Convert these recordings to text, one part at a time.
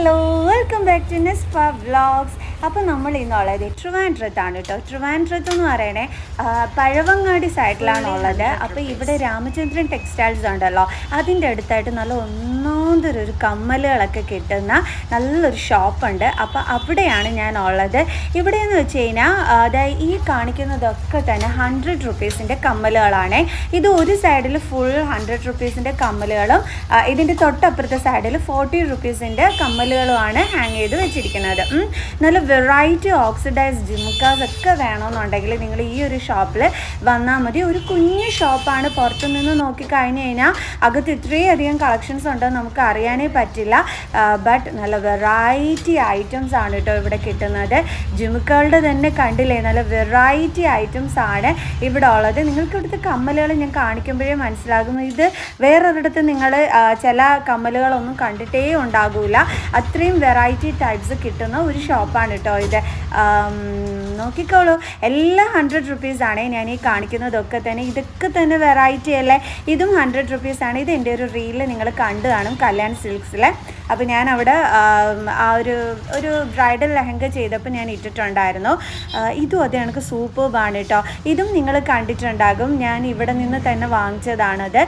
hello welcome back to Nesfa vlogs അപ്പോൾ നമ്മൾ ഇന്നുള്ളത് ട്രിവാൻഡ്രത്താണ് കേട്ടോ ട്രിവാൻഡ്രത്ത് എന്ന് പറയണേ പഴവങ്ങാടി സൈഡിലാണ് ഉള്ളത്. അപ്പോൾ ഇവിടെ രാമചന്ദ്രൻ ടെക്സ്റ്റൈൽസ് ഉണ്ടല്ലോ. അതിന്റെ അടുത്തായിട്ട് നല്ല ഒന്നാന്തരം ഒരു കമ്മലുകളൊക്കെ കിട്ടുന്ന നല്ലൊരു ഷോപ്പുണ്ട് അപ്പോൾ അവിടെയാണ് ഞാൻ ഉള്ളത്. ഇവിടെ എന്ന് വെച്ച് കഴിഞ്ഞാൽ അതായത് ഈ കാണിക്കുന്നതൊക്കെ തന്നെ ഹൺഡ്രഡ് റുപ്പീസിന്റെ കമ്മലുകളാണ്. ഇത് ഒരു സൈഡിൽ ഫുൾ ഹൺഡ്രഡ് റുപ്പീസിന്റെ കമ്മലുകളും ഇതിന്റെ തൊട്ടപ്പുറത്തെ സൈഡിൽ ഫോർട്ടി റുപ്പീസിന്റെ കമ്മലുകളുമാണ് ഹാങ് ചെയ്ത് വെച്ചിരിക്കുന്നത്. നല്ല വെറൈറ്റി ഓക്സിഡൈസ് ജിമുക്കാസ് ഒക്കെ വേണമെന്നുണ്ടെങ്കിൽ നിങ്ങൾ ഈ ഒരു ഷോപ്പിൽ വന്നാൽ മതി. ഒരു കുഞ്ഞു ഷോപ്പാണ് പുറത്തു നിന്ന് നോക്കി കഴിഞ്ഞ് കഴിഞ്ഞാൽ അകത്ത് ഇത്രയും അധികം കളക്ഷൻസ് ഉണ്ടെന്ന് നമുക്ക് അറിയാനേ പറ്റില്ല. ബട്ട് നല്ല വെറൈറ്റി ഐറ്റംസ് ആണ് കേട്ടോ ഇവിടെ കിട്ടുന്നത്. ജിമുക്കളുടെ തന്നെ കണ്ടില്ലേ? നല്ല വെറൈറ്റി ഐറ്റംസ് ആണ് ഇവിടെ ഉള്ളത്. നിങ്ങൾക്ക് ഇവിടുത്തെ കമ്മലുകൾ ഞാൻ കാണിക്കുമ്പോഴേ മനസ്സിലാകുന്നു. ഇത് വേറൊരിടത്ത് നിങ്ങൾ ചില കമ്മലുകളൊന്നും കണ്ടിട്ടേ ഉണ്ടാകൂല. അത്രയും വെറൈറ്റി ടൈപ്സ് കിട്ടുന്ന ഒരു ഷോപ്പാണ് കേട്ടോ. ഇത് നോക്കിക്കോളൂ. എല്ലാം ഹൺഡ്രഡ് റുപ്പീസാണ് ഞാൻ ഈ കാണിക്കുന്നതൊക്കെ തന്നെ. ഇതൊക്കെ തന്നെ വെറൈറ്റി അല്ലേ? ഇതും ഹൺഡ്രഡ് റുപ്പീസാണ് ഇത് എന്റെ ഒരു റീലിൽ നിങ്ങൾ കണ്ടു കാണും. കല്യാൺ സിൽക്സിലെ. അപ്പോൾ ഞാൻ അവിടെ ആ ഒരു ഒരു ബ്രൈഡൽ ലെഹങ്ക ചെയ്തപ്പോൾ ഞാൻ ഇട്ടിട്ടുണ്ടായിരുന്നു. ഇതും അത് എനിക്ക് സൂപ്പർബാണ് കേട്ടോ ഇതും നിങ്ങൾ കണ്ടിട്ടുണ്ടാകും. ഞാൻ ഇവിടെ നിന്ന് തന്നെ വാങ്ങിച്ചതാണത്.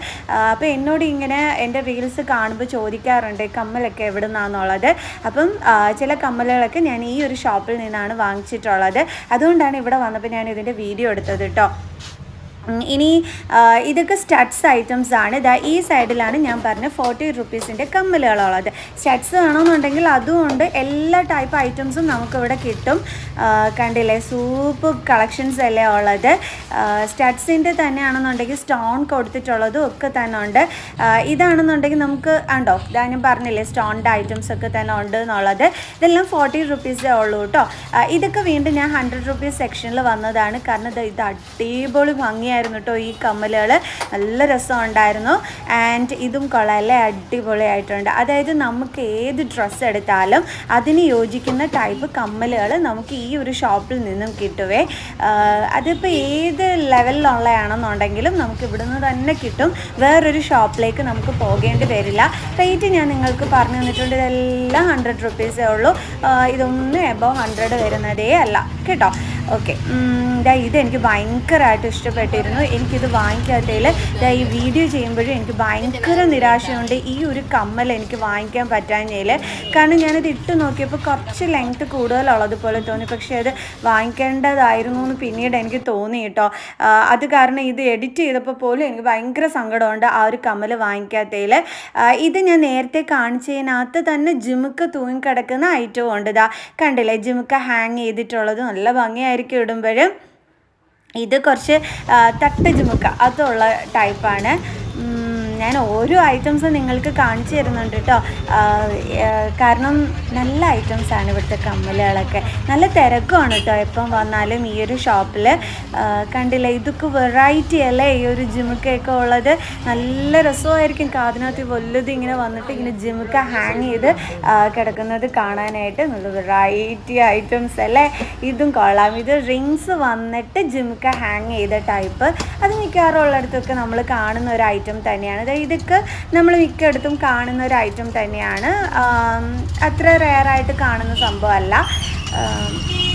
അപ്പോൾ എന്നോട് ഇങ്ങനെ എന്റെ റീൽസ് കാണുമ്പോൾ ചോദിക്കാറുണ്ട് കമ്മലൊക്കെ എവിടെ നിന്നാണെന്നുള്ളത് അപ്പം ചില കമ്മലുകളൊക്കെ ഞാൻ ഈ ഒരു ഷോപ്പിൽ നിന്നാണ് വാങ്ങിച്ചിട്ടുള്ളത്. അതുകൊണ്ടാണ് ഇവിടെ വന്നപ്പോൾ ഞാൻ ഇതിന്റെ വീഡിയോ എടുത്തത് കേട്ടോ ഇനി ഇതൊക്കെ സ്റ്റഡ്സ് ഐറ്റംസ് ആണ്. ഇതാ ഈ സൈഡിലാണ് ഞാൻ പറഞ്ഞ ഫോർട്ടി റുപ്പീസിന്റെ കമ്മലുകളുള്ളത്. സ്റ്റഡ്സ് വേണമെന്നുണ്ടെങ്കിൽ അതുകൊണ്ട് എല്ലാ ടൈപ്പ് ഐറ്റംസും നമുക്കിവിടെ കിട്ടും. കണ്ടില്ലേ സൂപ്പ് കളക്ഷൻസ് അല്ലേ ഉള്ളത്. സ്റ്റഡ്സിന്റെ തന്നെയാണെന്നുണ്ടെങ്കിൽ സ്റ്റോൺ കൊടുത്തിട്ടുള്ളതും ഒക്കെ തന്നെ ഉണ്ട്. ഇതാണെന്നുണ്ടെങ്കിൽ നമുക്ക് ഉണ്ടോ ഇതാ ഞാൻ പറഞ്ഞില്ലേ സ്റ്റോണിന്റെ ഐറ്റംസ് ഒക്കെ തന്നെ ഉണ്ട് എന്നുള്ളത്. ഇതെല്ലാം ഫോർട്ടി റുപ്പീസേ ഉള്ളൂ കേട്ടോ ഇതൊക്കെ വീണ്ടും ഞാൻ ഹൺഡ്രഡ് റുപ്പീസ് സെക്ഷനിൽ വന്നതാണ്. കാരണം ഇത് അടിപൊളി അടിപൊളി ഭംഗിയായിരുന്നു കേട്ടോ ഈ കമ്മലുകൾ നല്ല രസം ഉണ്ടായിരുന്നു ആൻഡ് ഇതും കൊള്ളാല്ലേ അടിപൊളിയായിട്ടുണ്ട്. അതായത് നമുക്ക് ഏത് ഡ്രസ്സ് എടുത്താലും അതിന് യോജിക്കുന്ന ടൈപ്പ് കമ്മലുകൾ നമുക്ക് ഈ ഒരു ഷോപ്പിൽ നിന്നും കിട്ടുവേ. അതിപ്പോൾ ഏത് ലെവലിലുള്ളതാണെന്നുണ്ടെങ്കിലും നമുക്ക് ഇവിടുന്ന് തന്നെ കിട്ടും. വേറൊരു ഷോപ്പിലേക്ക് നമുക്ക് പോകേണ്ടി വരില്ല. റേറ്റ് ഞാൻ നിങ്ങൾക്ക് പറഞ്ഞു തന്നിട്ടുണ്ട് ഇതെല്ലാം ഹൺഡ്രഡ് റുപ്പീസേ ഉള്ളൂ. ഇതൊന്നും എബവ് ഹൺഡ്രഡ് വരുന്നതേ അല്ല. കേട്ടോ? ഓക്കെ ഇതാ ഇത് എനിക്ക് ഭയങ്കരമായിട്ട് ഇഷ്ടപ്പെട്ടിരുന്നു. എനിക്കിത് വാങ്ങിക്കാത്തതിൽ ഈ വീഡിയോ ചെയ്യുമ്പോഴും എനിക്ക് ഭയങ്കര നിരാശയുണ്ട്. ഈ ഒരു കമ്മൽ എനിക്ക് വാങ്ങിക്കാൻ പറ്റാഞ്ഞതിൽ കാരണം ഞാനിത് ഇട്ട് നോക്കിയപ്പോൾ കുറച്ച് ലെങ്ത് കൂടുതലുള്ളതുപോലെ തോന്നി. പക്ഷേ അത് വാങ്ങിക്കേണ്ടതായിരുന്നു എന്ന് പിന്നീട് എനിക്ക് തോന്നി കേട്ടോ. അത് കാരണം ഇത് എഡിറ്റ് ചെയ്തപ്പോൾ പോലും എനിക്ക് ഭയങ്കര സങ്കടമുണ്ട് ആ ഒരു കമ്മൽ വാങ്ങിക്കാത്തതിൽ ഇത് ഞാൻ നേരത്തെ കാണിച്ചതിനകത്ത് തന്നെ ജിമുക്ക് തൂങ്ങിക്കിടക്കുന്ന ഐറ്റവും ഉണ്ട് ഇതാ കണ്ടില്ലേ? ജിമുക്ക ഹാങ് ചെയ്തിട്ടുള്ളത്. നല്ല ഭംഗിയായിരിക്കും ഇടുമ്പോഴും. ഇത് കുറച്ച് തട്ട് ജുമുക്ക. അതുള്ള ടൈപ്പാണ് ഞാൻ ഓരോ ഐറ്റംസും നിങ്ങൾക്ക് കാണിച്ചു തരുന്നുണ്ട് കേട്ടോ കാരണം നല്ല ഐറ്റംസ് ആണ് ഇവിടുത്തെ കമ്മലുകളൊക്കെ. നല്ല തിരക്കുമാണ് കേട്ടോ എപ്പം വന്നാലും ഈ ഒരു ഷോപ്പിൽ കണ്ടില്ല ഇതൊക്കെ വെറൈറ്റി അല്ലേ? ഈ ഒരു ജിമുക്കൊക്കെ ഉള്ളത്. നല്ല രസമായിരിക്കും. കാതിനകത്ത് വലുത് ഇങ്ങനെ വന്നിട്ട് ഇങ്ങനെ ജിമുക്ക ഹാങ് ചെയ്ത് കിടക്കുന്നത് കാണാനായിട്ട്. നല്ല വെറൈറ്റി ഐറ്റംസ് അല്ലേ? ഇതും കൊള്ളാം. ഇത് റിങ്സ് വന്നിട്ട് ജിമുക്ക ഹാങ് ചെയ്ത ടൈപ്പ് അത് മിക്കവാറും ഉള്ളിടത്തൊക്കെ നമ്മൾ കാണുന്ന ഒരു ഐറ്റം തന്നെയാണ്. ഇതൊക്കെ നമ്മൾ മിക്കയിടത്തും കാണുന്ന ഒരു ഐറ്റം തന്നെയാണ് അത്ര റെയറായിട്ട് കാണുന്ന സംഭവമല്ല.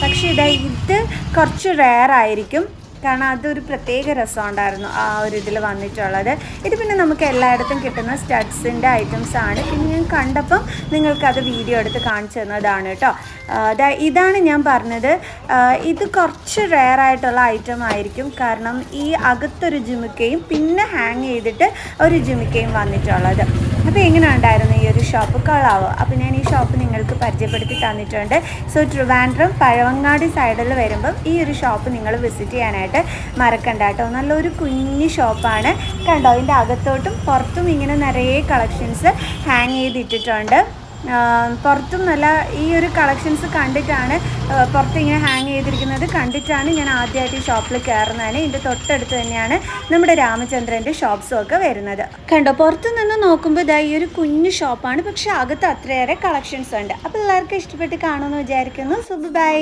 പക്ഷേ ഇതാ ഇത് കുറച്ച് റെയർ ആയിരിക്കും. കാരണം അതൊരു പ്രത്യേക രസം ഉണ്ടായിരുന്നു ആ ഒരു ഇതിൽ വന്നിട്ടുള്ളത്. ഇത് പിന്നെ നമുക്ക് എല്ലായിടത്തും കിട്ടുന്ന സ്റ്റഡ്സിന്റെ ഐറ്റംസ് ആണ്. പിന്നെ ഞാൻ കണ്ടപ്പം നിങ്ങൾക്കത് വീഡിയോ എടുത്ത് കാണിച്ചു തന്നതാണ് കേട്ടോ. ഇതാണ് ഞാൻ പറഞ്ഞത്. ഇത് കുറച്ച് റെയർ ആയിട്ടുള്ള ഐറ്റം ആയിരിക്കും. കാരണം ഈ അകത്തൊരു ജിമിക്കയും പിന്നെ ഹാങ് ചെയ്തിട്ട് ഒരു ജിമിക്കയും വന്നിട്ടുള്ളത്. അപ്പോൾ എങ്ങനെ ഉണ്ടായിരുന്നു ഈ ഒരു ഷോപ്പ് കൊള്ളാവോ അപ്പോൾ ഞാൻ ഈ ഷോപ്പ് നിങ്ങൾക്ക് പരിചയപ്പെടുത്തി തന്നിട്ടുണ്ട്. സോ ട്രിവാൻഡ്രം പഴവങ്ങാടി സൈഡിൽ വരുമ്പം ഈ ഒരു ഷോപ്പ് നിങ്ങൾ വിസിറ്റ് ചെയ്യാനായിട്ട് മറക്കണ്ട കേട്ടോ. നല്ലൊരു കുഞ്ഞു ഷോപ്പാണ് കണ്ടോ ഇതിന്റെ അകത്തോട്ടും പുറത്തും ഇങ്ങനെ നിറയെ കളക്ഷൻസ് ഹാങ് ചെയ്തിട്ടിട്ടുണ്ട്. ആം, പുറത്തും നല്ല ഈ ഒരു കളക്ഷൻസ് കണ്ടിട്ടാണ് പുറത്തിങ്ങനെ ഹാങ് ചെയ്തിരിക്കുന്നത് കണ്ടിട്ടാണ് ഞാൻ ആദ്യമായിട്ട് ഈ ഷോപ്പിൽ കയറുന്നതിന് ഇതിന്റെ തൊട്ടടുത്ത് തന്നെയാണ് നമ്മുടെ രാമചന്ദ്രന്റെ ഷോപ്സും ഒക്കെ വരുന്നത്. കണ്ടോ പുറത്തു നിന്ന് നോക്കുമ്പോൾ ഇതാ ഈ ഒരു കുഞ്ഞു ഷോപ്പാണ് പക്ഷെ അകത്ത് അത്രയേറെ കളക്ഷൻസ് ഉണ്ട്. അപ്പോൾ എല്ലാവർക്കും ഇഷ്ടപ്പെട്ട് കാണുമെന്ന് വിചാരിക്കുന്നു. സുബ് ബൈ